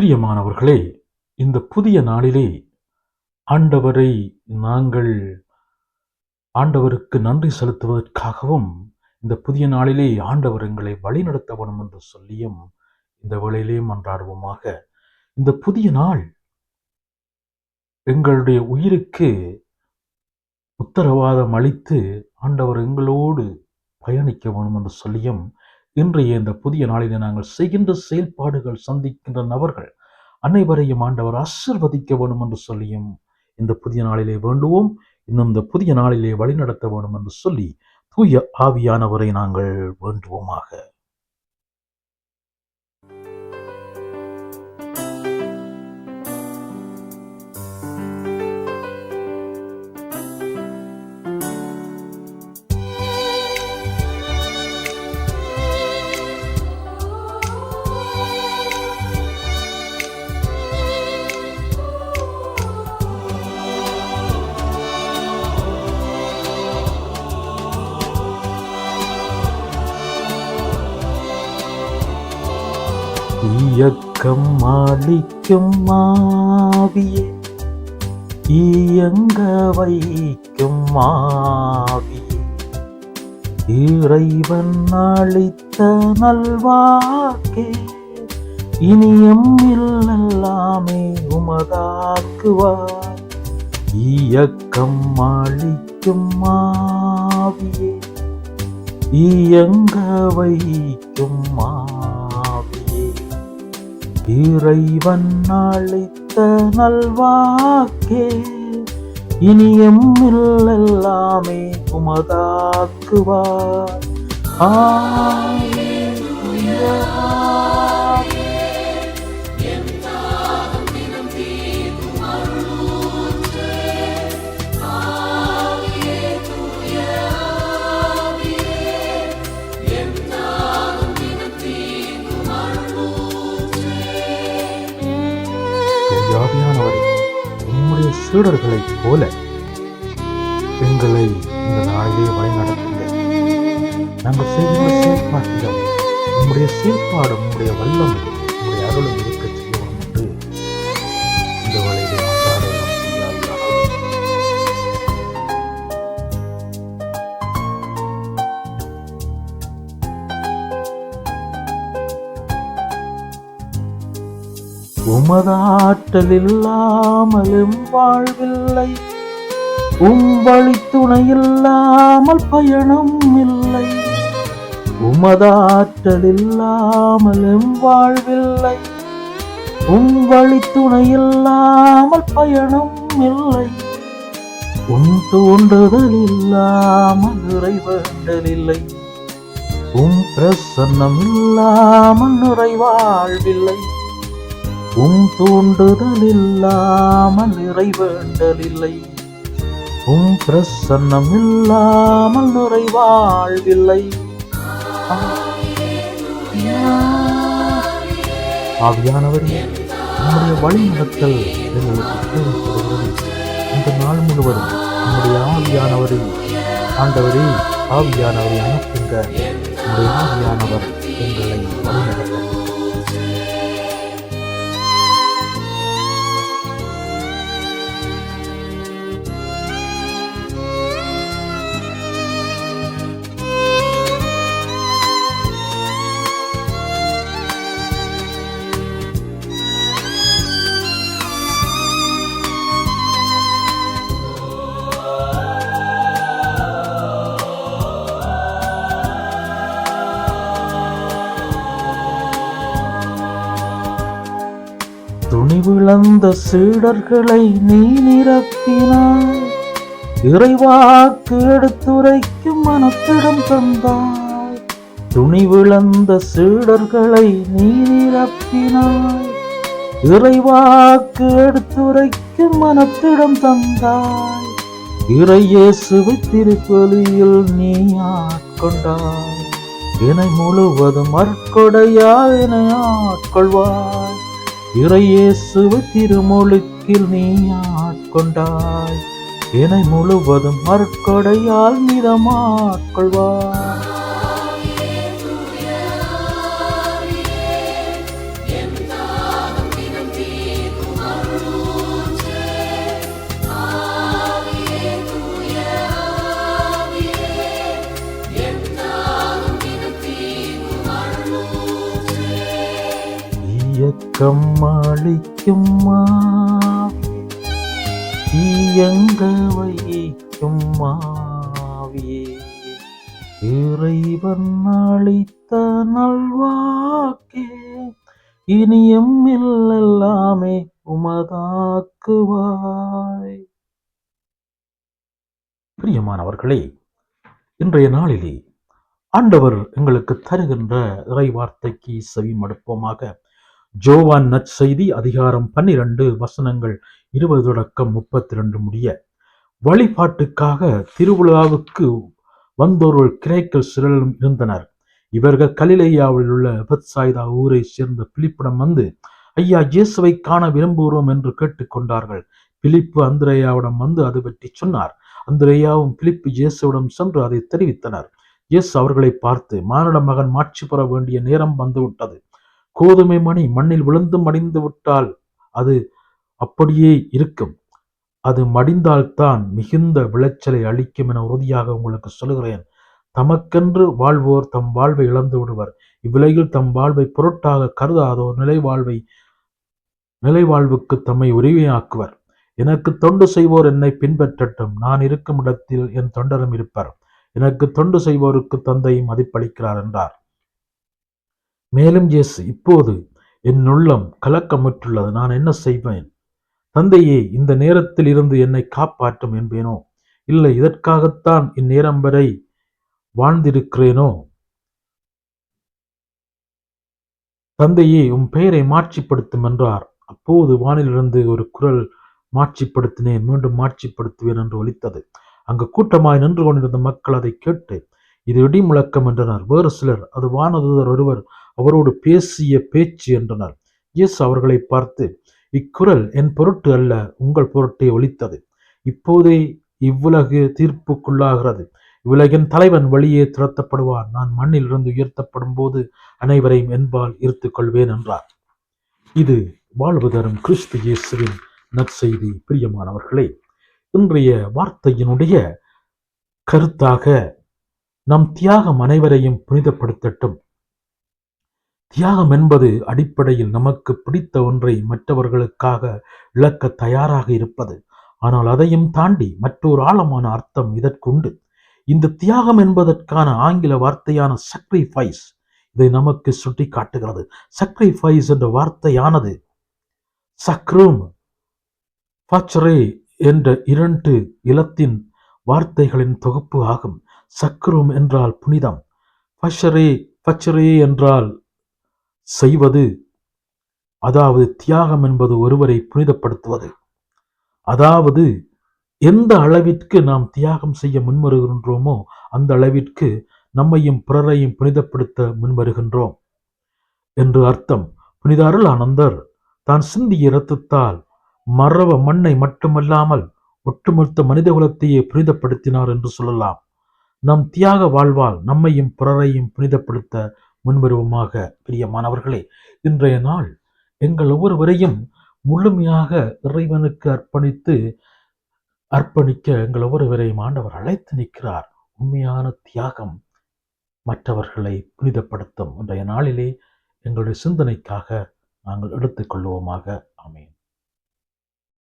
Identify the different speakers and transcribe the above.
Speaker 1: பிரியமானவர்களே இந்த புதிய நாளிலே ஆண்டவரை நாங்கள் ஆண்டவருக்கு நன்றி செலுத்துவதற்காகவும் இந்த புதிய நாளிலே ஆண்டவர் எங்களை வழிநடத்த வேணும் என்று சொல்லியும் இந்த வேளையிலே மன்றாடுவோமாக. இந்த புதிய நாள் எங்களுடைய உயிருக்கு உத்தரவாதம் அளித்து ஆண்டவர் எங்களோடு பயணிக்க வேணும் என்று சொல்லியும் இன்றைய இந்த புதிய நாளிலே நாங்கள் செய்கின்ற செயல்பாடுகள் சந்திக்கின்ற நபர்கள் அனைவரையும் ஆண்டவர் ஆசிர்வதிக்க வேணும் என்று சொல்லியும் இந்த புதிய நாளிலே வேண்டுவோம். இன்னும் இந்த புதிய நாளிலே வழிநடத்த வேணும் என்று சொல்லி தூய ஆவியானவரை நாங்கள் வேண்டுவோமாக. இயக்கம் மாளிக்கும் மாவியே இயங்க வைக்கும் மாவியே இறைவன் அளித்த நல்வாக்கே இனியம் எல்லாமே உமதாக்குவார். இயக்கம் அளிக்கும் மாவியே இயங்க வைக்கும் மா இறைவன் அளித்த நல்வாக்கே இனியம் எல்லாமே உமதாக்குவார். ஆ ஆவியானவரை உம்முடைய சீடர்களைப் போல எங்களை இந்த நாளிலே வழிநடத்துங்கள். நாங்கள் செய்கின்ற செயற்பாட்டிலும் உம்முடைய செயற்பாடு உம்முடைய வல்லமை உமதாற்றல் இல்லாமலும் வாழ்வில்லை. உம் வழி துணை இல்லாமல் பயணம் இல்லை. உமதாற்றல் இல்லாமலும் வாழ்வில்லை. உம் வழி துணை இல்லாமல் பயணம் இல்லை. உன் தோன்றுதல் இல்லாமல் நிறைவேண்டல் இல்லை உம் பிரசன்னம் இல்லாமல் நிறைவாழ்வில்லை. உம் தூண்டுதல் இல்லாமல் நிறைவேண்டலில்லை உம் பிரசன்னம் இல்லாமல் நிறைவாழ்வில்லை. ஆவியானவர் நம்முடைய வழிநடத்தல் எங்களுக்கு இந்த நாள் முழுவதும் நம்முடைய ஆவியானவரில் ஆண்டவரே ஆவியானவரை அனுப்புங்க. நம்முடைய ஆவியானவர் எங்களை வழிநடத்த. துணிவிழந்த சீடர்களை நீ நிரப்பினாய். இறைவாக்கு எடுத்துரைக்கும் மனத்திடம் தந்தாய். துணிவிழந்த சீடர்களை நீ நிரப்பினாய். இறைவாக்கு எடுத்துரைக்கும் மனத்திடம் தந்தாய். இறையேசுவை திருப்பலியில் நீ ஆட்கொண்டாய். இணை முழுவதும் அற்கொடையா என்னை ஆட்கொள்வாய். இறையேசுவை திருமொழிக்கில் நீ ஆட்கொண்டாய். என்னை முழுவதும் மறுக்கொடையால் மிதமாட்கொள்வாய். இயக்கம் அளிக்கும் ஆவியே, இயங்க வைக்கும் ஆவியே, இறைவன் அளித்த நல்வாக்கே இனியும் எல்லாமே உமதாக்குவாய். பிரியமானவர்களே இன்றைய நாளிலே ஆண்டவர் எங்களுக்கு தருகின்ற இறை வார்த்தைக்கு செவி மடுப்போமாக ஜோவான் நற்செய்தி அதிகாரம் பன்னிரண்டு வசனங்கள் இருபது தொடக்கம் முப்பத்தி ரெண்டு முடிய வழிபாட்டுக்காக திருவிழாவுக்கு வந்தோர்கள் கிரேக்கல் சிலரும் இருந்தனர். இவர்கள் கலிலேயாவில் உள்ள பெத்சாய்தா ஊரை சேர்ந்த பிலிப்பிடம் வந்து ஐயா இயேசுவை காண விரும்புகிறோம் என்று கேட்டுக்கொண்டார்கள். பிலிப்பு அந்திரேயாவிடம் வந்து அது பற்றி சொன்னார். அந்திரேயாவும் பிலிப்பு இயேசுவிடம் சென்று அதை தெரிவித்தனர். இயேசு அவர்களை பார்த்து மானிட மகன் மாட்சி பெற வேண்டிய நேரம் வந்துவிட்டது. கோதுமை மணி மண்ணில் விழுந்து மடிந்து விட்டால் அது அப்படியே இருக்கும். அது மடிந்தால்தான் மிகுந்த விளைச்சலை அளிக்கும் என உறுதியாக உங்களுக்கு சொல்லுகிறேன். தமக்கென்று வாழ்வோர் தம் வாழ்வை இழந்து விடுவர். இவ்விலையில் தம் வாழ்வை பொருட்டாக கருதாதோர் நிலை வாழ்வை நிலை வாழ்வுக்கு தம்மை உரிமையாக்குவர். எனக்கு தொண்டு செய்வோர் என்னை பின்பற்றட்டும். நான் இருக்கும் இடத்தில் என் தொண்டரும் இருப்பர். எனக்கு தொண்டு செய்வோருக்கு தந்தையும் மதிப்பளிக்கிறார் என்றார். மேலும் இயேசு இப்போது என் உள்ளம் கலக்கமுற்றுள்ளது. நான் என்ன செய்வேன்? தந்தையே இந்த நேரத்தில் இருந்து என்னை காப்பாற்றும் என்பேனோ? இல்லை இதற்காகத்தான் இந்நேரம் வரை வாழ்ந்திருக்கிறேனோ? தந்தையே உன் பெயரை மாட்சிப்படுத்தும் என்றார். அப்போது வானிலிருந்து ஒரு குரல் மாட்சிப்படுத்தினேன். மீண்டும் மாட்சிப்படுத்துவேன் என்று ஒலித்தது. அங்கு கூட்டமாய் நின்று கொண்டிருந்த மக்கள் அதை கேட்டு இது இடி முழக்கம் என்றனர். வேறு சிலர் அது வானதூதர் ஒருவர் அவரோடு பேசிய பேச்சு என்றனர். இயேசு அவர்களை பார்த்து இக்குரல் என் பொருட்டு அல்ல உங்கள் பொருட்டே ஒலித்தது இப்போதே இவ்வுலகு தீர்ப்புக்குள்ளாகிறது. இவ்வுலகின் தலைவன் வழியே துரத்தப்படுவான். நான் மண்ணில் இருந்து உயர்த்தப்படும் போது அனைவரையும் என்பால் ஈர்த்துக் கொள்வேன் என்றார். இது வாழ்வு தரும் கிறிஸ்து இயேசுவின் நற்செய்தி பிரியமானவர்களே. இன்றைய வார்த்தையினுடைய கருத்தாக நம் தியாகம் அனைவரையும் புனிதப்படுத்தட்டும். தியாகம் என்பது அடிப்படையில் நமக்கு பிடித்த ஒன்றை மற்றவர்களுக்காக இழக்க தயாராக இருப்பது. ஆனால் அதையும் தாண்டி மற்றொரு ஆழமான அர்த்தம் இதற்குண்டு. இந்த தியாகம் என்பதற்கான ஆங்கில வார்த்தையான சக்ரிஃபைஸ் இதை நமக்கு சுட்டி காட்டுகிறது சக்ரிஃபைஸ் என்ற வார்த்தையானது சக்ரூம் பச்சரே என்ற இரண்டு இலத்தின் வார்த்தைகளின் தொகுப்பு ஆகும். சக்ரூம் என்றால் புனிதம். பஷரே பச்சரே என்றால் செய்வது. அதாவது தியாகம் என்பது ஒருவரை புனிதப்படுத்துவது. அதாவது எந்த அளவிற்கு நாம் தியாகம் செய்ய முன்வருகின்றோமோ அந்த அளவிற்கு நம்மையும் பிறரையும் புனிதப்படுத்த முன்வருகின்றோம் என்று அர்த்தம். புனித அருளானந்தர் தான் சிந்திய இரத்தத்தால் மரவ மண்ணை மட்டுமல்லாமல் ஒட்டுமொத்த மனிதகுலத்தையே புனிதப்படுத்தினார் என்று சொல்லலாம். நம் தியாக வாழ்வால் நம்மையும் பிறரையும் புனிதப்படுத்த முன்வருவோமாக பிரியமானவர்களே இன்றைய நாள் எங்கள் ஒவ்வொருவரையும் முழுமையாக இறைவனுக்கு அர்ப்பணித்து அர்ப்பணிக்க எங்கள் ஒவ்வொருவரையும் ஆண்டவர் அழைத்து நிற்கிறார். உண்மையான தியாகம் மற்றவர்களை புனிதப்படுத்தும் இன்றைய நாளிலே எங்களுடைய சிந்தனைக்காக நாங்கள் எடுத்துக்கொள்வோமாக. ஆமென்.